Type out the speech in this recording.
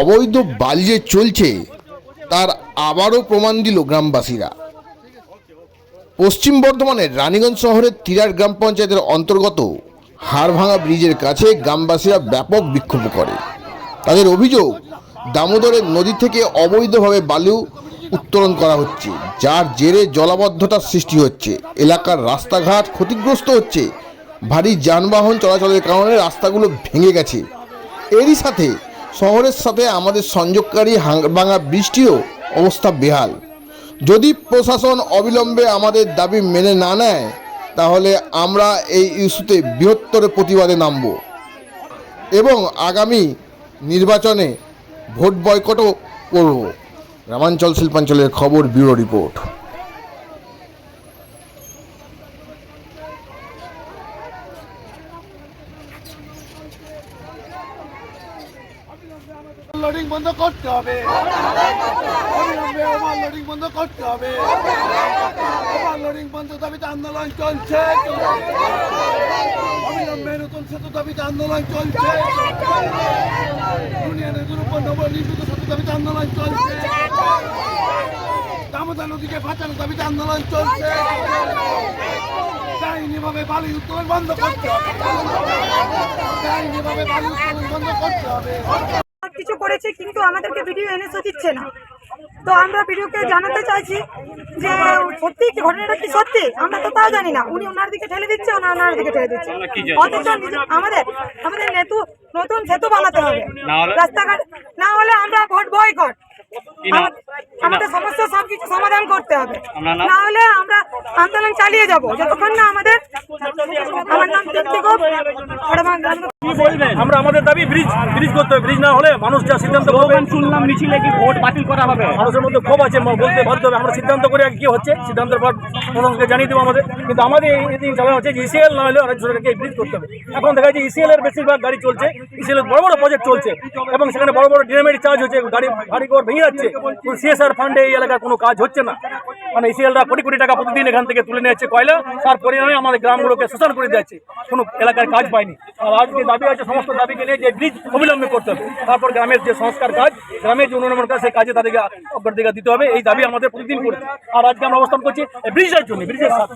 অবৈধ বালি যে চলছে, তার আবারও প্রমাণ দিল গ্রামবাসীরা। পশ্চিম বর্ধমানের রানীগঞ্জ শহরের তিরার গ্রাম পঞ্চায়েতের অন্তর্গত হাড়ভাঙা ব্রিজের কাছে গ্রামবাসীরা ব্যাপক বিক্ষোভ করে। তাদের অভিযোগ, দামোদরের নদী থেকে অবৈধভাবে বালু উত্তোলন করা হচ্ছে, যার জেরে জলাবদ্ধতার সৃষ্টি হচ্ছে। এলাকার রাস্তাঘাট ক্ষতিগ্রস্ত হচ্ছে। ভারী যানবাহন চলাচলের কারণে রাস্তাগুলো ভেঙে গেছে। এরই সাথে শহরের সাথে আমাদের সংযোগকারী হাঙ্গাভাঙা বৃষ্টিও অবস্থা বেহাল। যদি প্রশাসন অবিলম্বে আমাদের দাবি মেনে না নেয়, তাহলে আমরা এই ইস্যুতে বৃহত্তর প্রতিবাদে নামব এবং আগামী নির্বাচনে ভোট বয়কটও করব। গ্রামাঞ্চল শিল্পাঞ্চলের খবর, ব্যুরো রিপোর্ট। লোডিং বন্ধ করতে হবে। ওভার লোডিং বন্ধ করতে হবে। ওভার লোডিং বন্ধ দাবিতে আন্দোলন চলছে। অবিলম্বে নতুন সেতু দাবিতে আন্দোলন চলছে। ইউনিয়নের উপর নবনির্মিত সেতু দাবিতে আন্দোলন চলছে। দামোদর নদীকে বাঁচানোর দাবিতে আন্দোলন চলছে। দায়নীভাবে বালি উত্তোলন বন্ধ করতে হবে। দায়নীভাবে বালি উত্তোলন বন্ধ করতে হবে। করেছে কিন্তু আমাদেরকে ভিডিও এনেসও দিচ্ছে না। তো আমরা ভিডিওকে জানাতে চাইছি যে সত্যি কি ঘটনাটা কি সত্যি? আমরা তো তাও জানি না। উনি ওনার দিকে ঠেলে দিচ্ছে ওনার ওনার দিকে ঠেলে দিচ্ছে। অথচ আমাদের আমাদের নেতু নতুন সেতু বানাতে হবে। রাস্তাঘাট না হলে আমরা ভোট বয়কট। আমা- আমাদের সমস্যা সবকিছু সমাধান করতে হবে। না হলে আমরা আন্দোলন চালিয়ে যাব। যতক্ষণ না আমাদের আমার নাম তৃপ্তি গোপ। কি বলবেন? আমরা আমাদের দাবি ব্রিজ ব্রিজ করতে হবে। ব্রিজ না হলে মানুষ যা সিদ্ধান্ত শুনলাম মিছিলে কি ভোট বাতিল করা হবে? মানুষের মধ্যে ক্ষোভ আছে বলতে বাধ্য হবে। আমরা সিদ্ধান্ত করে কি হচ্ছে সিদ্ধান্তের পর প্রশাসনকে জানিয়ে দেবো আমাদের। কিন্তু আমাদের এই দিন চালানো হচ্ছে ইসিএল না হলে অনেক সরকারকে এই ব্রিজ করতে হবে। এখন দেখা যাচ্ছে ইসিএল এর বেশিরভাগ গাড়ি চলছে। ইসিএল এর বড় বড় প্রজেক্ট চলছে। এবং সেখানে বড় বড় ডিনামেট চার্জ হচ্ছে গাড়ি গাড়ি ঘর ভেঙে যাচ্ছে। সিএসআর ফান্ডে এই এলাকার কোনো কাজ হচ্ছে না। মানে ইসিএলরা কোটি কোটি টাকা প্রতিদিন এখান থেকে তুলে নিয়ে যাচ্ছে কয়লা। তার পরিণামে আমাদের গ্রামগুলোকে শোষণ করে দিচ্ছে কোনো এলাকার কাজ পায়নি। আর আজকে দাবি আছে সমস্ত দাবিকে নিয়ে যে ব্রিজ অবিলম্বে করতে হবে। তারপর গ্রামের যে সংস্কার কাজ, গ্রামের যে উন্নয়ন কাজ, সেই কাজে তাদেরকে অগ্রাধিকার দিতে হবে। এই দাবি আমাদের প্রতিদিন করছে। আর আজকে আমরা অবস্থান করছি ব্রিজের জন্য ব্রিজের সাথে